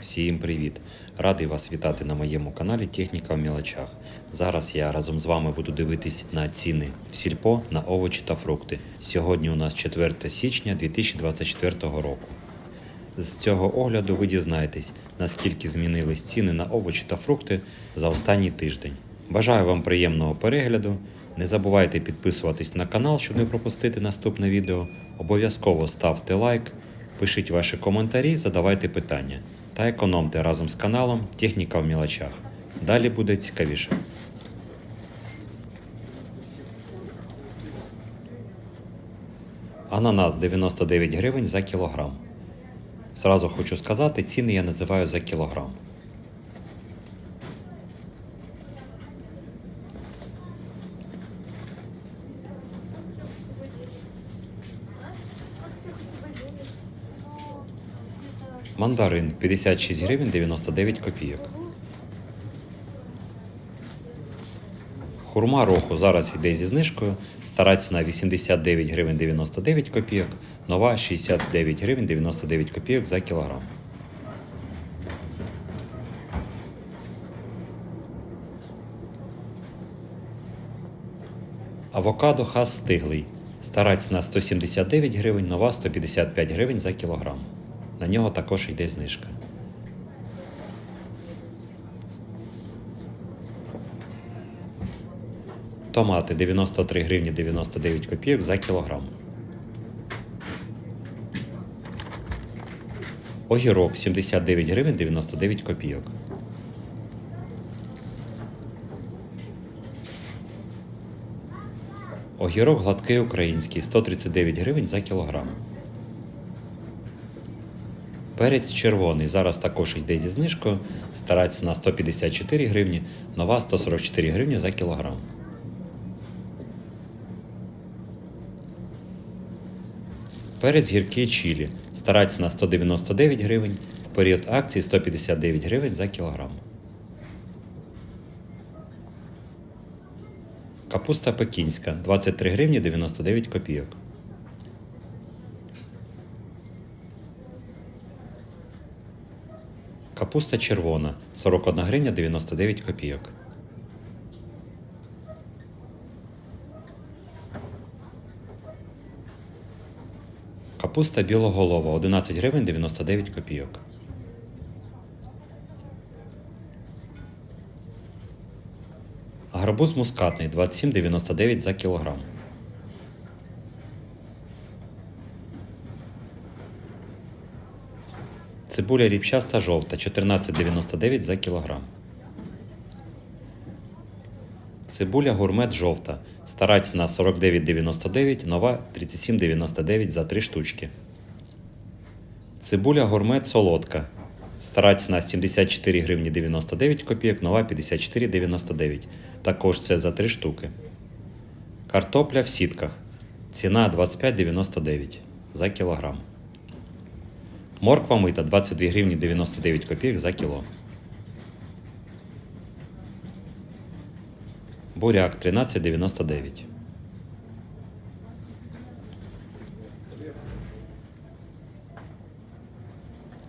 Всім привіт! Радий вас вітати на моєму каналі Техніка в мілочах. Зараз я разом з вами буду дивитись на ціни в сільпо на овочі та фрукти. Сьогодні у нас 4 січня 2024 року. З цього огляду ви дізнаєтесь, наскільки змінились ціни на овочі та фрукти за останній тиждень. Бажаю вам приємного перегляду. Не забувайте підписуватись на канал, щоб не пропустити наступне відео. Обов'язково ставте лайк, пишіть ваші коментарі, задавайте питання та економте разом з каналом Техніка в мілочах. Далі буде цікавіше. Ананас 99 гривень за кілограм. Зразу хочу сказати, ціни я називаю за кілограм. Мандарин 56 гривень 99 копійок. Хурма роху зараз йде зі знижкою. Стара ціна 89 гривень 99 копійок, нова 69 гривень 99 копійок за кілограм. Авокадо хас стиглий. Стара ціна 179 гривень, нова 155 гривень за кілограм. На нього також йде знижка. Томати 93 гривні 99 копійок за кілограм. Огірок 79 гривень 99 копійок. Огірок гладкий український 139 гривень за кілограм. Перець червоний зараз також йде зі знижкою. Стара ціна 154 гривні, нова 144 гривні за кілограм. Перець гіркий чилі. Стара ціна 199 гривень. Період акції 159 гривень за кілограм. Капуста пекінська 23 гривні 99 копійок. Капуста червона 41 гривня 99 копійок. Капуста білоголова 11 гривень 99 копійок. Гарбуз мускатний 27,99 за кілограм. Цибуля ріпчаста жовта 14,99 за кілограм. Цибуля гурмет жовта. Стара ціна 49,99, нова 37,99 за 3 штучки. Цибуля гурмет солодка. Стара ціна 74 гривні 99 копійок, нова 54,99. Також це за 3 штуки. Картопля в сітках. Ціна 25,99 за кілограм. Морква мита 22 гривні 99 копійок за кіло. Буряк 13,99.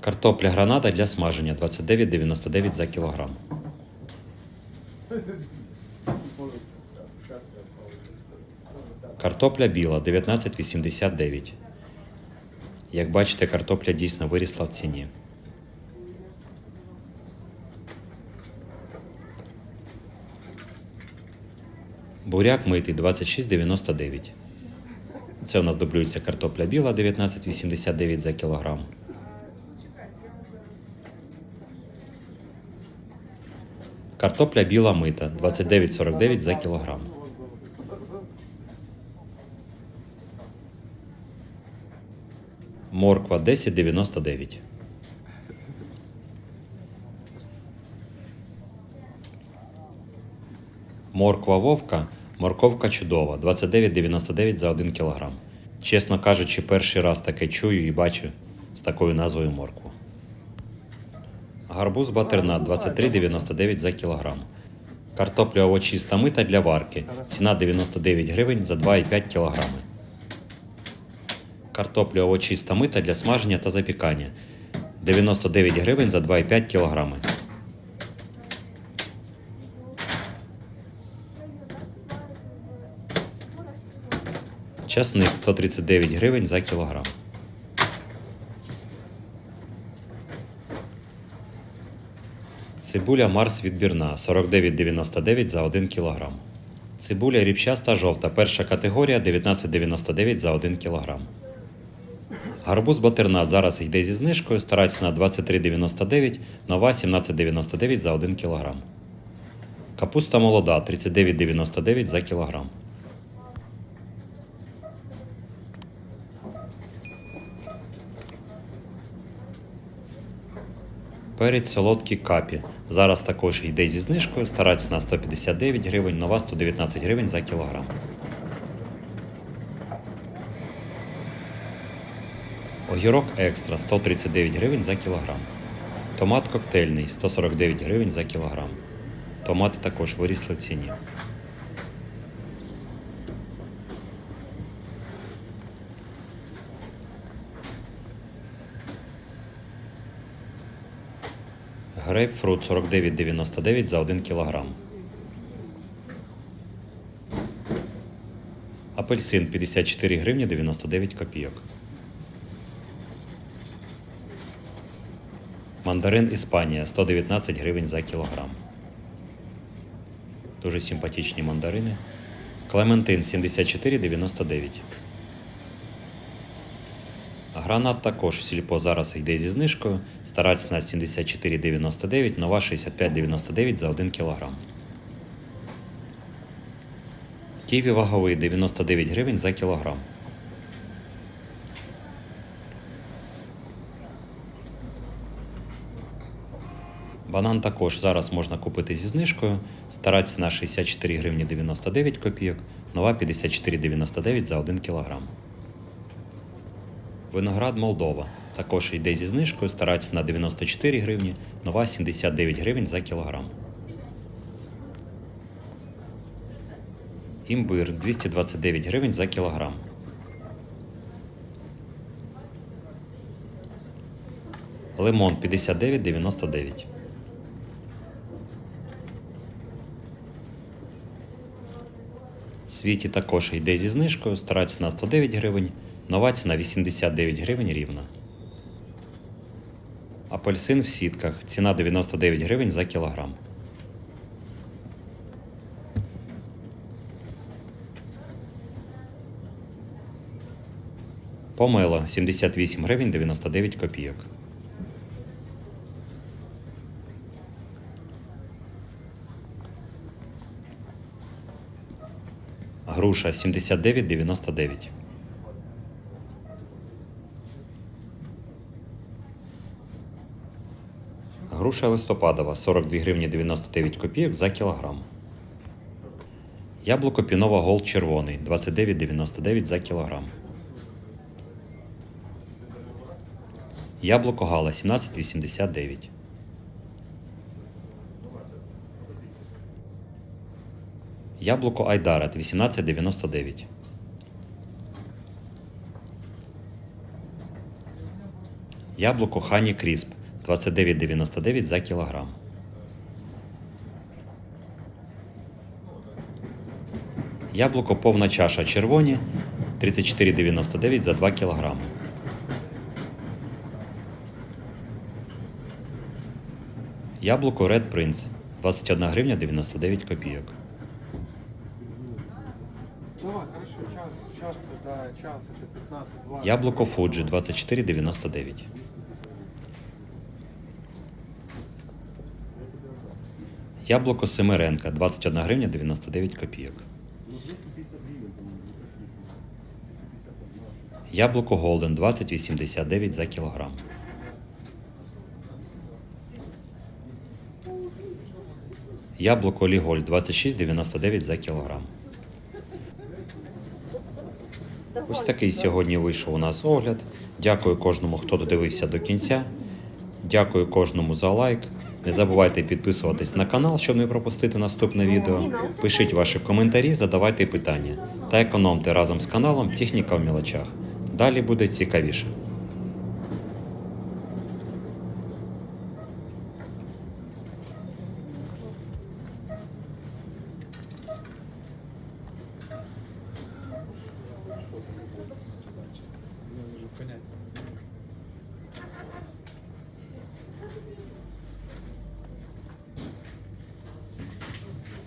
Картопля гранада для смаження 29,99 за кілограм. Картопля біла 19,89. Як бачите, картопля дійсно вирісла в ціні. Буряк митий 26,99. Це у нас дублюється картопля біла 19,89 за кілограм. Картопля біла мита 29,49 за кілограм. Морква 10,99. Морква вовка, морковка чудова 29,99 за 1 кг. Чесно кажучи, перший раз таке чую і бачу з такою назвою моркву. Гарбуз батернат 23,99 за кілограм. Картопля овочиста мита для варки. Ціна 99 гривень за 2,5 кг. Картопля овочиста мита для смаження та запікання. 99 гривень за 2,5 кілограми. Часник 139 гривень за кілограм. Цибуля Марс відбірна 49,99 за 1 кг. Цибуля ріпчаста жовта перша категорія 19,99 за 1 кг. Гарбуз батернат зараз йде зі знижкою, старається на 23,99, нова 17,99 за 1 кг. Капуста молода 39,99 за кілограм. Перець солодкий капі. Зараз також йде зі знижкою, старається на 159 гривень, нова 119 гривень за кілограм. Огірок екстра 139 гривень за кілограм. Томат коктейльний 149 гривень за кілограм. Томати також вирісли в ціні. Грейпфрут 49,99 за 1 кілограм. Апельсин 54 гривні 99 копійок. Мандарин Іспанія 119 гривень за кілограм. Дуже симпатичні мандарини. Клементин 74,99. Гранат також в сільпо зараз йде зі знижкою. Стараться на 74,99, нова 65,99 за 1 кг. Ківі ваговий 99 гривень за кілограм. Банан також зараз можна купити зі знижкою. Стараться на 64 гривні 99 копійок, нова 54,99 за 1 кілограм. Виноград Молдова. Також йде зі знижкою, старається на 94 гривні, нова 79 гривень за кілограм. Імбир 229 гривень за кілограм. Лимон 59,99. Світі також йде зі знижкою, старається на 109 гривень, нова ціна 89 гривень рівно. Апельсин в сітках. Ціна 99 гривень за кілограм. Помело 78 гривень 99 копійок. Груша 79,99. Груша листопадова 42 гривні 99 копійок за кілограм. Яблуко пінова Голд червоний 29,99 за кілограм. Яблуко Гала 17,89. Яблуко Айдарет 18,99. Яблуко Хані Крісп 29,99 за кілограм. Яблуко повна чаша червоні 34,99 за 2 кілограми. Яблуко Red Prince 21 гривня 99 копійок. Яблуко Fuji 24,99. Яблуко Семеренка 21 гривня 99 копійок. Яблуко Голден 20,89 за кілограм. Яблуко Ліголь 26,99 за кілограм. Ось такий сьогодні вийшов у нас огляд. Дякую кожному, хто додивився до кінця. Дякую кожному за лайк. Не забувайте підписуватись на канал, щоб не пропустити наступне відео. Пишіть ваші коментарі, задавайте питання та економте разом з каналом Техніка в мілочах. Далі буде цікавіше.